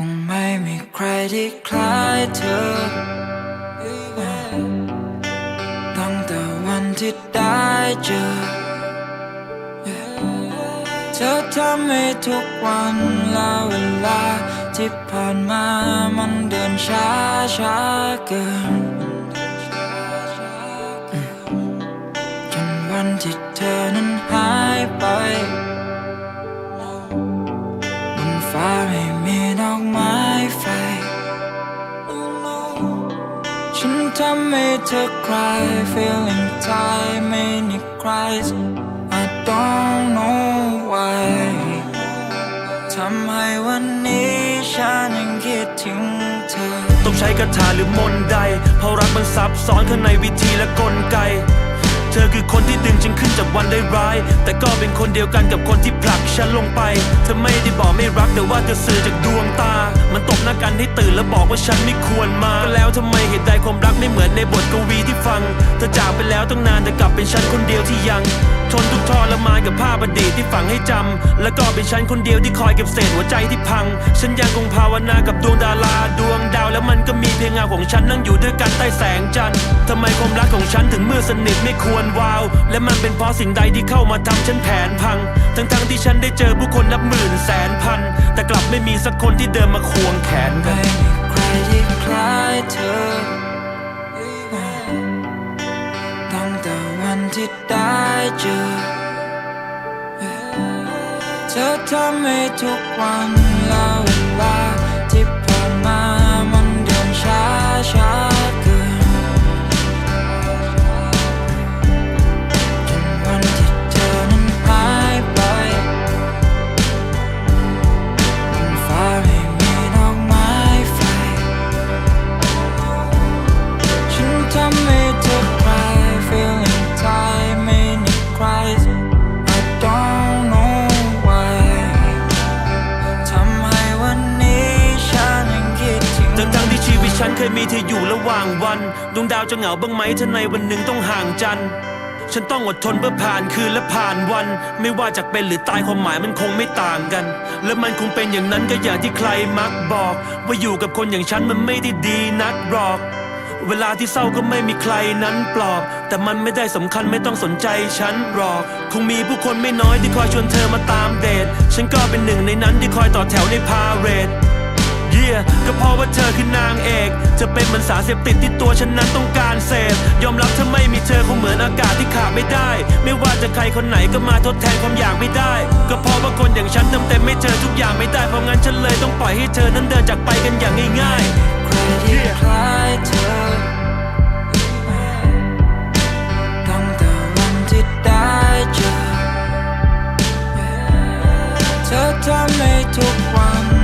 คงไม่มีใครที่คล้ายเธอ ตั้งแต่วันที่ได้เจอ เธอทำให้ทุกวันและเวลาที่ผ่านมามันเดินช้าช้าเกิน จนวันที่เธอนั้นหายไป ทำให้เธอ cry feeling tired many cries I don't know why ทำให้วันนี้ฉันยังคิดถึงเธอ ต้องใช้คาถาหรือมนต์ใด เพราะรักมันซับซ้อนข้างในวิธีและกล ธอคือคนที่ดึงฉันขึ้นจากวันได้ร้าย แต่ก็เป็นคนเดียวกันกับคนที่ผลักฉันลงไป เธอไม่ได้บอกไม่รักแต่ว่าเธอสื่อจากดวงตา มันตบหน้ากันให้ตื่นแล้วบอกว่าฉันไม่ควรมาก็แล้วทำไมเหตุใดความรักไม่เหมือนในบทกวีที่ฟัง เธอจากไปแล้วตั้งนานแต่กลับเป็นฉันคนเดียวที่ยัง นทุกทรมานกับภาพอดีตที่ฝังให้จำแล้วก็เป็นฉันคนเดียวที่คอยเก็บเศษหัวใจที่พัง ฉันยังคงภาวนากับดวงดาราดวงดาวแล้วมันก็มีเพียงเงาของฉันนั่งอยู่ด้วยกันใต้แสงจันทร์ทำไมความรักของฉันถึงมืดสนิทไม่ควรวาว และมันเป็นเพราะสิ่งใดที่เข้ามาทำฉันแผนพัง ทั้งๆที่ฉันได้เจอผู้คนนับหมื่นแสนพัน แต่กลับไม่มีสักคนที่เดินมาควงแขนกันใครที่คล้ายเธอ ที่ได้เจอ เธอทำให้ทุกวันเราวลา เคยมีเธออยู่ระหว่างวัน ดวงดาวจะเหงาบ้างไหมถ้าในวันหนึ่งต้องห่างจันทร์ฉันต้องอดทนเพื่อผ่านคืนและผ่านวัน ไม่ว่าจะเป็นหรือตายความหมายมันคงไม่ต่างกัน และมันคงเป็นอย่างนั้นก็อย่างที่ใครมักบอก ว่าอยู่กับคนอย่างฉันมันไม่ได้ดีนักหรอก เวลาที่เศร้าก็ไม่มีใครนั้นปลอบ แต่มันไม่ได้สำคัญไม่ต้องสนใจฉันหรอก คงมีผู้คนไม่น้อยที่คอยชวนเธอมาตามเดทฉันก็เป็นหนึ่งในนั้นที่คอยต่อแถวในพาเรด ก็เพราะว่าเธอคือนางเอกจะเป็นเหมือนสารเสพติดที่ตัวฉันนั้นต้องการเสพยอมรับถ้าไม่มีเธอคงเหมือนอากาศที่ขาดไม่ได้ ไม่ว่าจะใครคนไหนก็มาทดแทนความอยากไม่ได้ ก็เพราะว่าคนอย่างฉันเติมเต็มไม่เจอทุกอย่างไม่ได้เพราะงั้นฉันเลยต้องปล่อยให้เธอนั้นเดินจากไปกันอย่างง่ายๆใครที่คล้ายเธอตั้งแต่วันที่ได้เจอเธอทำให้ทุกวัน